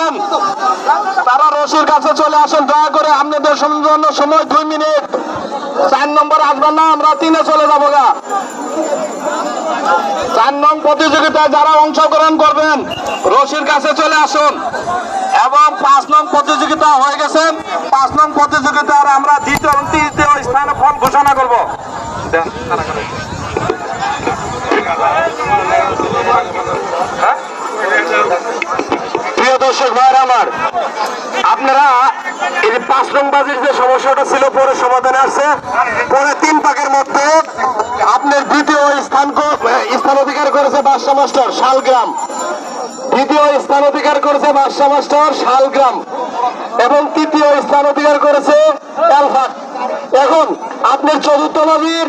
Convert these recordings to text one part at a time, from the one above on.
করবেন তারা রশির কাছে চলে আসেন, দয়া করে আপনাদের জন্য সময় দুই মিনিট। চার নম্বর আসবেন না, আমরা তিনে চলে যাব গা। চার নং প্রতিযোগিতায় যারা অংশগ্রহণ করবেন, রশির কাছে চলে আসুন। এবং পাঁচ নং প্রতিযোগিতা হয়ে গেছেন পাঁচ নং প্রতিযোগিতার আমরা দ্বিতীয় তৃতীয় স্থানে ফল ঘোষণা করব। দর্শক ভাইয়ের আমার, আপনারা এই পাঁচ নং বাজির যে সমস্যাটা ছিল, পরে সমাধানে আসছে। পরে তিন পাকের মধ্যে আপনার দ্বিতীয় স্থান স্থান অধিকার করেছে বাদশা মাস্টার শালগ্রাম। দ্বিতীয় স্থান অধিকার করেছে বাদশা মাস্টার শালগ্রাম। এবং তৃতীয় স্থান অধিকার করেছে এখন আপনার চতুর্থ বাজির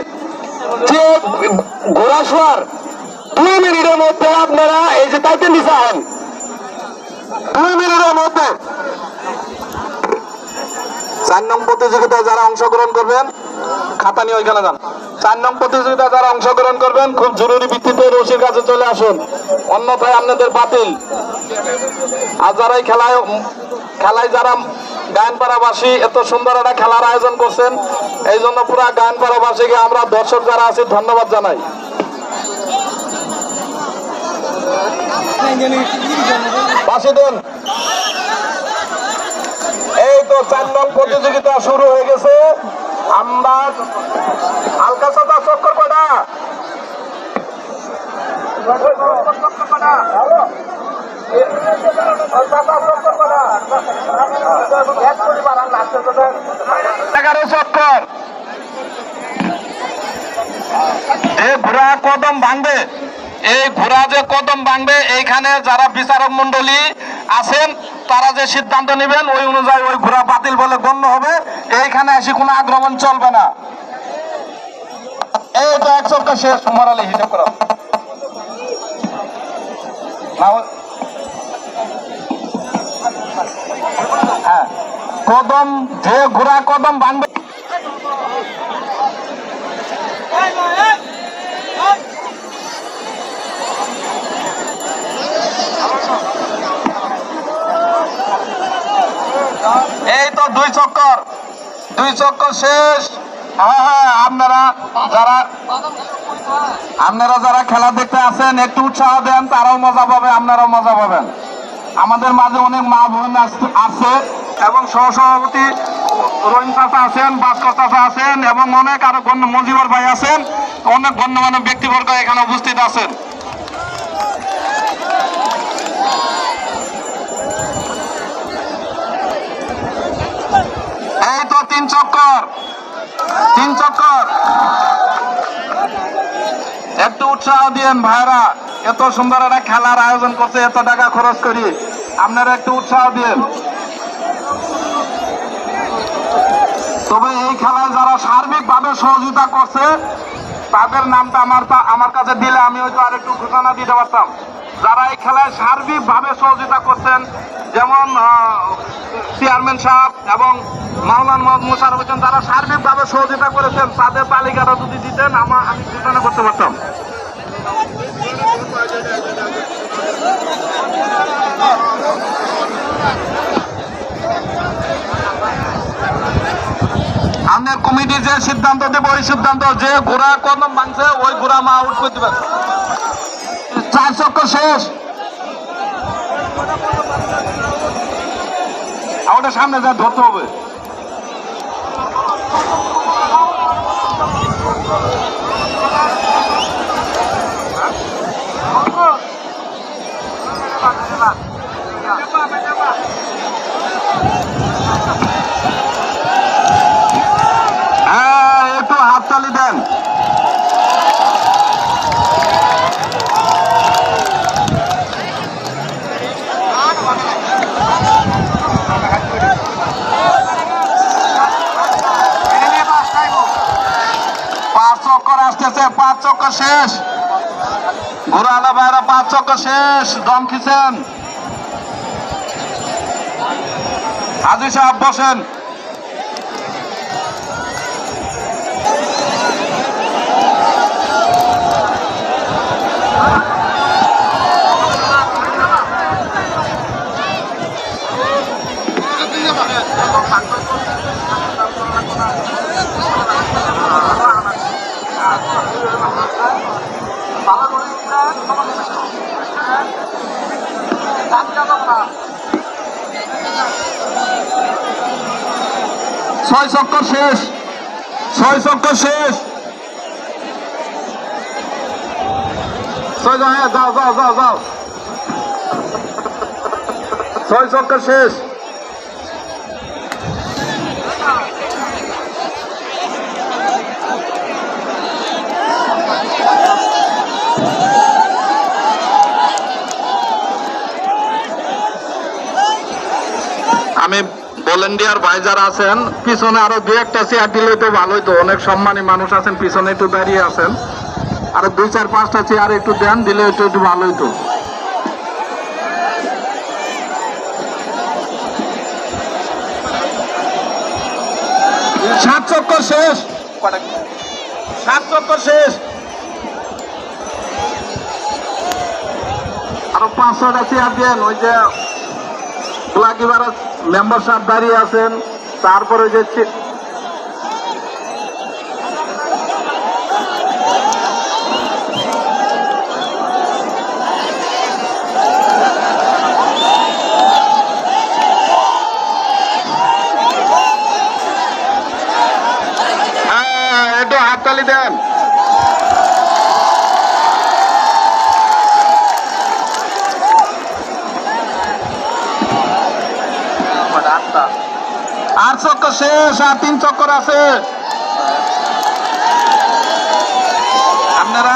যে ঘোড়াশোয়ার দুই মিনিটের মধ্যে আপনারা এই যে তাইতে নিচে হন দুই মিনিটের মধ্যে চার নং প্রতিযোগিতায় যারা অংশগ্রহণ করবেন, খাতা নিয়ে ওইখানে যান। চার নং প্রতিযোগিতায় যারা অংশগ্রহণ করবেন, খুব জরুরি ভিত্তিতে রশির কাছে চলে আসুন। অন্যথায় আপনাদের বাতিল। আর যারা এই খেলায় খেলায় যারা গায়নপাড়াবাসী এত সুন্দর একটা খেলার আয়োজন করছেন, এই জন্য পুরা গায়নপাড়াবাসীকে আমরা দর্শক যারা আছি, ধন্যবাদ জানাই। পাশে দেন। এই তো চার নং প্রতিযোগিতা শুরু হয়ে গেছে। আমরা হালকা সাদা চক্কর কটা এগারো ঘোড়া কদম ভাঙবে। এই ঘোড়া যে কদম ভাঙবে, এইখানে যারা বিচারক মন্ডলী আছেন, তারা যে সিদ্ধান্ত নেবেন, ওই অনুযায়ী ওই ঘোড়া বাতিল বলে গণ্য হবে। এইখানে এসে কোনো আক্রমণ চলবে না। এই তো এক চক্কর শেষ মরালে হিসাব করো। হ্যাঁ। কদম, যে ঘোড়া কদম ভাঙবে এই তো দুই চক্কর দুই চক্কর শেষ। হ্যাঁ হ্যাঁ আপনারা যারা আপনারা যারা খেলা দেখতে আছেন একটু উৎসাহ দেন, তারাও মজা পাবে, আপনারাও মজা পাবেন। আমাদের মাঝে অনেক মা বোন আছে এবং সহসভাপতি রহিম চাচা আছেন, ভাস্কর চাচা আছেন, এবং অনেক আরও গণ্য মজিবর ভাই আছেন। অনেক গণ্যমান্য ব্যক্তিবর্গ এখানে উপস্থিত আছেন। তিন চক্কর। তিন চক্কর। একটু উৎসাহ দিয়েন ভাইরা এত সুন্দর একটা খেলার আয়োজন করছে, এত টাকা খরচ করি। আপনারা একটু উৎসাহ দিয়েন। তবে এই খেলায় যারা সার্বিকভাবে সহযোগিতা করছে তাদের নামটা আমার আমার কাছে দিলে আমি হয়তো আরেকটু ঘোষণা দিতে পারতাম। যারা এই খেলায় সার্বিকভাবে সহযোগিতা করছেন, যেমন চেয়ারম্যান সাহেব এবং মাওলান মোহাম্মদ মুশারফ হোসেন, যারা সার্বিকভাবে সহযোগিতা করেছেন, তাদের তালিকাটা যদি দিতেন আমার আমি ঘোষণা করতে পারতাম আমাদের কমিটি যে সিদ্ধান্ত দেবে, ওই সিদ্ধান্ত যে ঘোড়া কদম ভাঙছে ওই ঘোড়া মা আউট করে দেবে। চার চক্কর শেষ। ওটা সামনে যা ধরতে হবে। হ্যাঁ একটু হাততালি দেন পাঁচ চক্কর আসতেছে পাঁচ চক্র শেষ। ঘোরালা বাইরা পাঁচ চক্র শেষ দম খিছেন হাজি সাহেব বসেন। ছয় চক্কর শেষ ছয় চক্কর শেষ ছয় যাও হ্যাঁ যাও যাও যাও যাও ছয় চক্কর শেষ ভলেন্টিয়ার ভাই যারা আছেন পিছনে আরও দু একটা চেয়ার দিলে তো ভালোই তো। অনেক সম্মানী মানুষ আছেন পিছনে একটু দাঁড়িয়ে আছেন। আরও দুই চার পাঁচটা চেয়ার একটু দেন দিলে একটু একটু ভালোই তো। সাত চক্কর শেষ। সাত চক্কর শেষ। আরও পাঁচ ছয়টা চেয়ার দেন ওই যে ব্লাকিবার মেম্বার সাহেব দাঁড়িয়ে আছেন। তারপরে যে হ্যাঁ একটু হাততালি দেন। আর চক্কর শেষ আর তিন চক্কর আছে। আপনারা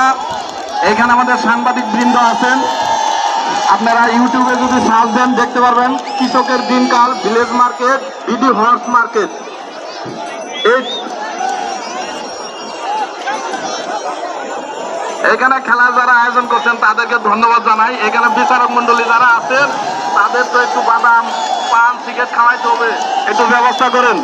এখানে আমাদের সাংবাদিক বৃন্দ আছেন। আপনারা ইউটিউবে যদি সার্চ দেন, দেখতে পারবেন কৃষকের দিনকাল, village market, BD horse market. এখানে খেলা যারা আয়োজন করছেন, তাদেরকে ধন্যবাদ জানাই। এখানে বিচারক মন্ডলী যারা আছেন, তাদের তো একটু বাদাম পান সিগারেট খাওয়াইতে হবে। একটু ব্যবস্থা করেন।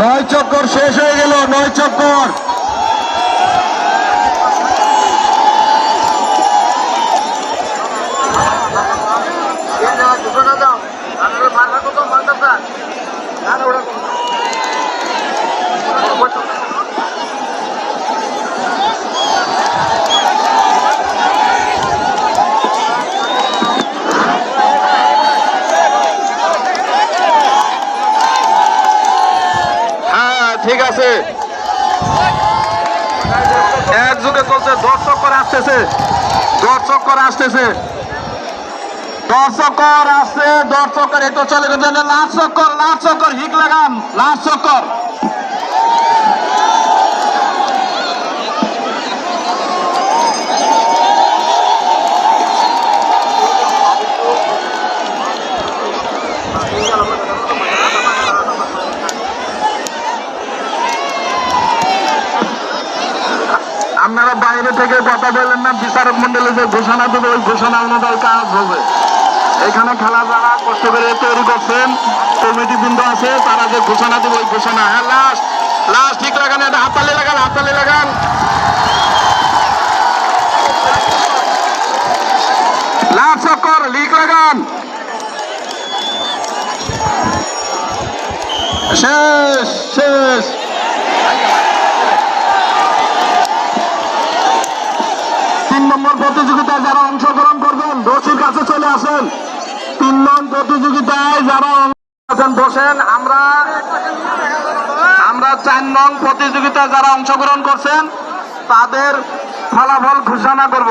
নয় চক্কর শেষ হয়ে গেল নয় চক্কর। ঠিক আছে। এক যুগে দশ চক্কর আসতেছে। দশ চক্কর আসতেছে। আসছে দশ চক্কর একটু চলে গেছে লাস্ট চক্কর লাস্ট চক্কর হিক লাগান লাস্ট চক্কর আপনারা বাইরে থেকে কথা বলেন না, বিচারক মন্ডলে যে ঘোষণা দেবে, ওই ঘোষণা অনুযায়ী কাজ হবে। এখানে খেলা যারা কষ্ট করে তৈরি করছেন কমিটি বৃন্দ আছে, তারা যে ঘোষণা দেবে ওই ঘোষণা। হ্যাঁ লাস্ট লাস্ট ঠিক লাগান, এটা হাততালি লাগান হাততালি লাগান। লাস্ট লিক শেষ শেষ। তিন নম্বর প্রতিযোগিতায় যারা অংশগ্রহণ করবেন, দোষীর কাছে চলে আসেন। তিন নং প্রতিযোগিতায় যারা আছেন বসেন, আমরা আমরা চার নং প্রতিযোগিতায় যারা অংশগ্রহণ করছেন, তাদের ফলাফল ঘোষণা করব।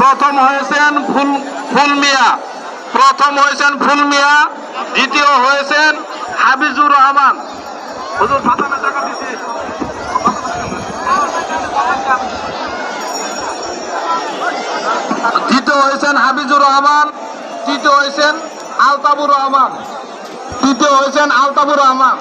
প্রথম হয়েছেন ফুল ফুল মিয়া প্রথম হয়েছেন ফুল মিয়া দ্বিতীয় হয়েছেন হাবিজুর রহমান। দ্বিতীয় হয়েছেন হাবিজুর রহমান তৃতীয় হয়েছেন আলতাবুর রহমান। তৃতীয় হয়েছেন আলতাবুর রহমান।